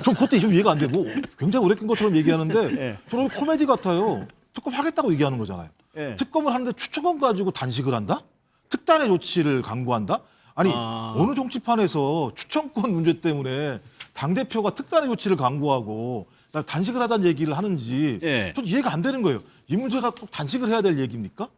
전 그것도 좀 이해가 안 돼. 뭐 굉장히 오래 낀 것처럼 얘기하는데 예. 저는 코미디 같아요. 특검 하겠다고 얘기하는 거잖아요. 예. 특검을 하는데 추천권 가지고 단식을 한다? 특단의 조치를 강구한다? 아니 아. 어느 정치판에서 추천권 문제 때문에 당 대표가 특단의 조치를 강구하고 단식을 하자는 얘기를 하는지 예. 전 이해가 안 되는 거예요. 이 문제가 꼭 단식을 해야 될 얘기입니까?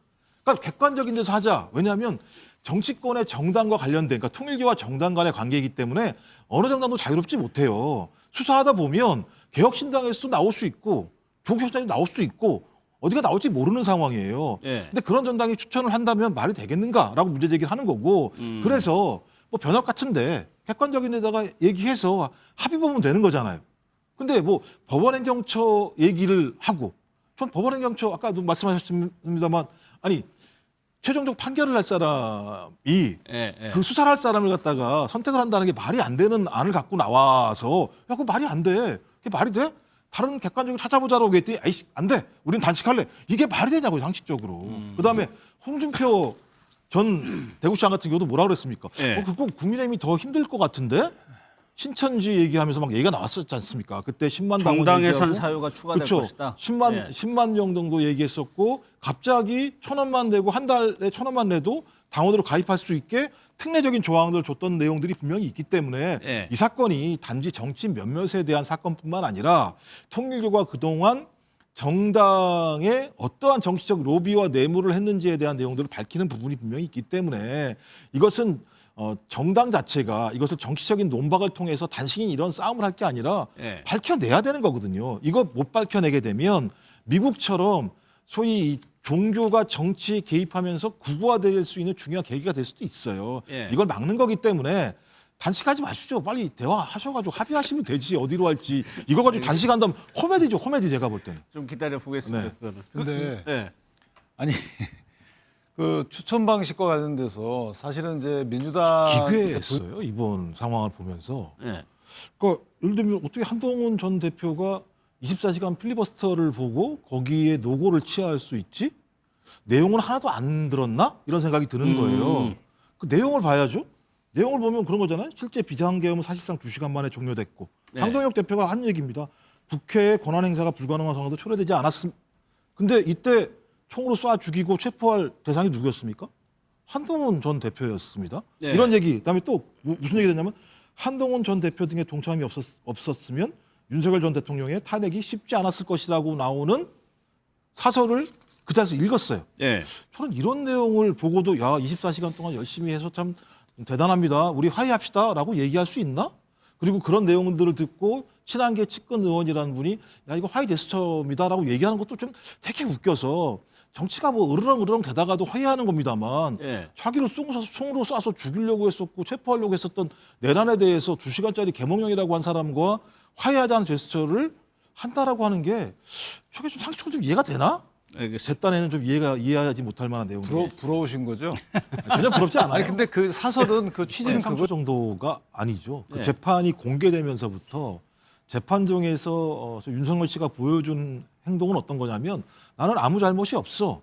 그러니까 객관적인 데서 하자. 왜냐하면 정치권의 정당과 관련된 그러니까 통일교와 정당 간의 관계이기 때문에 어느 정당도 자유롭지 못해요. 수사하다 보면 개혁신당에서도 나올 수 있고 조국혁신당이 나올 수 있고 어디가 나올지 모르는 상황이에요. 예. 근데 그런 정당이 추천을 한다면 말이 되겠는가라고 문제 제기를 하는 거고 음. 그래서 뭐 변협 같은데 객관적인 데다가 얘기해서 합의 보면 되는 거잖아요. 근데 뭐 법원행정처 얘기를 하고 전 법원행정처 아까도 말씀하셨습니다만 아니 최종적 판결을 할 사람이 예, 예. 그 수사를 할 사람을 갖다가 선택을 한다는 게 말이 안 되는 안을 갖고 나와서 야, 그거 말이 안 돼. 그게 말이 돼? 다른 객관적으로 찾아보자라고 했더니 아이씨 안 돼. 우린 단식할래. 이게 말이 되냐고요, 상식적으로. 그다음에 홍준표 전 대구시장 같은 경우도 뭐라 그랬습니까? 예. 어, 그거 국민의힘이 더 힘들 것 같은데? 신천지 얘기하면서 막 얘기가 나왔었지 않습니까? 그때 10만 당원 정당에선 얘기하고 사유가 추가될 그렇죠. 것이다. 10만 예. 10만 명 정도 얘기했었고 갑자기 천 원만 내고 한 달에 천 원만 내도 당원으로 가입할 수 있게 특례적인 조항을 줬던 내용들이 분명히 있기 때문에 예. 이 사건이 단지 정치 몇몇에 대한 사건뿐만 아니라 통일교가 그동안 정당의 어떠한 정치적 로비와 뇌물을 했는지에 대한 내용들을 밝히는 부분이 분명히 있기 때문에 이것은 어, 정당 자체가 이것을 정치적인 논박을 통해서 단식인 이런 싸움을 할 게 아니라 예. 밝혀내야 되는 거거든요. 이거 못 밝혀내게 되면 미국처럼 소위 이 종교가 정치에 개입하면서 구구화될 수 있는 중요한 계기가 될 수도 있어요. 예. 이걸 막는 거기 때문에 단식하지 마시죠. 빨리 대화하셔가지고 합의하시면 되지 어디로 할지 이거 가지고 단식한다면 코미디죠. 코미디 제가 볼 때는. 좀 기다려 보겠습니다. 네. 그거는. 근데 예. 아니 그 추천 방식과 관련돼서 사실은 이제 민주당 기괴했어요. 이번 상황을 보면서. 예. 그러니까 예를 들면 어떻게 한동훈 전 대표가 24시간 필리버스터를 보고 거기에 노고를 취할 수 있지? 내용은 하나도 안 들었나? 이런 생각이 드는 음. 거예요. 그 내용을 봐야죠. 내용을 보면 그런 거잖아요. 실제 비상계엄은 사실상 2시간 만에 종료됐고 네. 황동혁 대표가 한 얘기입니다. 국회의 권한 행사가 불가능한 상황도 초래되지 않았음. 근데 이때 총으로 쏴 죽이고 체포할 대상이 누구였습니까? 한동훈 전 대표였습니다. 네. 이런 얘기. 그다음에 또 무- 무슨 얘기 됐냐면 한동훈 전 대표 등의 동참이 없었, 없었으면 윤석열 전 대통령의 탄핵이 쉽지 않았을 것이라고 나오는 사설을 그 자리에서 읽었어요. 예. 저는 이런 내용을 보고도 야 24시간 동안 열심히 해서 참 대단합니다. 우리 화해합시다라고 얘기할 수 있나? 그리고 그런 내용들을 듣고 친한계 측근 의원이라는 분이 야 이거 화해 제스처입니다라고 얘기하는 것도 좀 되게 웃겨서 정치가 뭐 으르렁 으르렁 되다가도 화해하는 겁니다만 예. 자기를 쏘고 총으로 쏴서 죽이려고 했었고 체포하려고 했었던 내란에 대해서 두 시간짜리 개몽령이라고 한 사람과 화해하자는 제스처를 한다라고 하는 게 저게 좀 상식적으로 좀 이해가 되나? 알겠습니다. 제 딴에는 좀 이해가 이해하지 못할 만한 내용이 부러, 부러우신 거죠? 전혀 부럽지 않아요. 아니 근데 그 사설은 그 취지는 그거 정도가 아니죠. 그 네. 재판이 공개되면서부터 재판정에서 어, 윤석열 씨가 보여준 행동은 어떤 거냐면 나는 아무 잘못이 없어.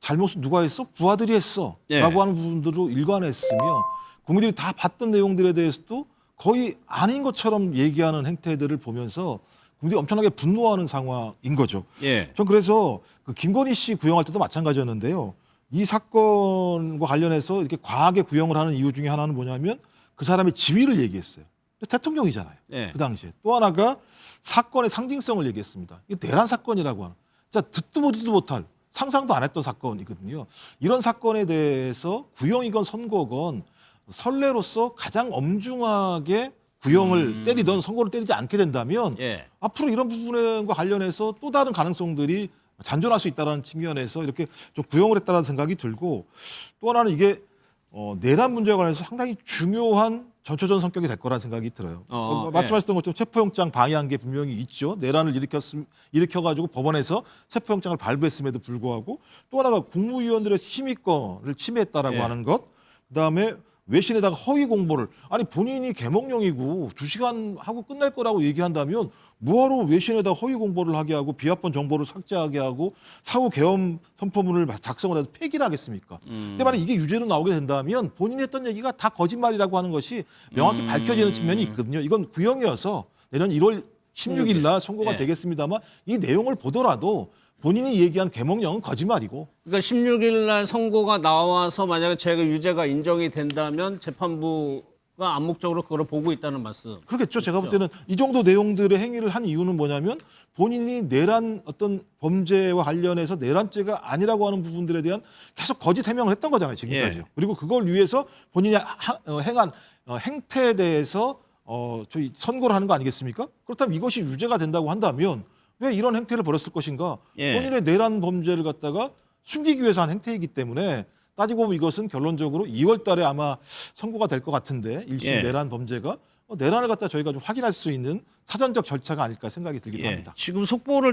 잘못은 누가 했어? 부하들이 했어. 네. 라고 하는 부분들로 일관했으며 국민들이 다 봤던 내용들에 대해서도 거의 아닌 것처럼 얘기하는 행태들을 보면서 국민들이 엄청나게 분노하는 상황인 거죠. 예. 전 그래서 그 김건희 씨 구형할 때도 마찬가지였는데요. 이 사건과 관련해서 이렇게 과하게 구형을 하는 이유 중에 하나는 뭐냐면 그 사람의 지위를 얘기했어요. 대통령이잖아요. 예. 그 당시에. 또 하나가 사건의 상징성을 얘기했습니다. 이게 대란 사건이라고 하는. 자, 듣도 보지도 못할 상상도 안 했던 사건이거든요. 이런 사건에 대해서 구형이건 선고건 선례로서 가장 엄중하게 구형을 때리던 선고를 때리지 않게 된다면 예. 앞으로 이런 부분과 관련해서 또 다른 가능성들이 잔존할 수 있다는 측면에서 이렇게 좀 구형을 했다는 생각이 들고 또 하나는 이게 어, 내란 문제와 관련해서 상당히 중요한 전초전 성격이 될 거라는 생각이 들어요. 어, 어, 말씀하셨던 것처럼 체포영장 방해한 게 분명히 있죠. 내란을 일으켰 일으켜가지고 법원에서 체포영장을 발부했음에도 불구하고 또 하나가 국무위원들의 심의권을 침해했다라고 예. 하는 것. 그다음에 외신에다가 허위 공보를 아니 본인이 개몽령이고 두 시간 하고 끝날 거라고 얘기한다면 뭐하러 외신에다 허위 공보를 하게 하고 비합본 정보를 삭제하게 하고 사후 계엄 선포문을 작성을 해서 폐기를 하겠습니까? 근데 만약 이게 유죄로 나오게 된다면 본인이 했던 얘기가 다 거짓말이라고 하는 것이 명확히 밝혀지는 측면이 있거든요. 이건 구형이어서 내년 1월 16일 날 선고가 예. 되겠습니다만 이 내용을 보더라도 본인이 얘기한 개몽령은 거짓말이고 그러니까 16일 날 선고가 나와서 만약에 제가 유죄가 인정이 된다면 재판부가 암묵적으로 그걸 보고 있다는 말씀. 그렇겠죠. 제가 볼 때는 이 정도 내용들의 행위를 한 이유는 뭐냐면 본인이 내란 어떤 범죄와 관련해서 내란죄가 아니라고 하는 부분들에 대한 계속 거짓 해명을 했던 거잖아요. 지금까지요. 예. 그리고 그걸 위해서 본인이 하- 어, 행한 어, 행태에 대해서 어, 저희 선고를 하는 거 아니겠습니까? 그렇다면 이것이 유죄가 된다고 한다면 왜 이런 행태를 벌였을 것인가? 예. 본인의 내란 범죄를 갖다가 숨기기 위해서 한 행태이기 때문에 따지고 보면 이것은 결론적으로 2월 달에 아마 선고가 될 것 같은데 일심 예. 내란 범죄가 어, 내란을 갖다 저희가 좀 확인할 수 있는 사전적 절차가 아닐까 생각이 들기도 예. 합니다. 지금 속보를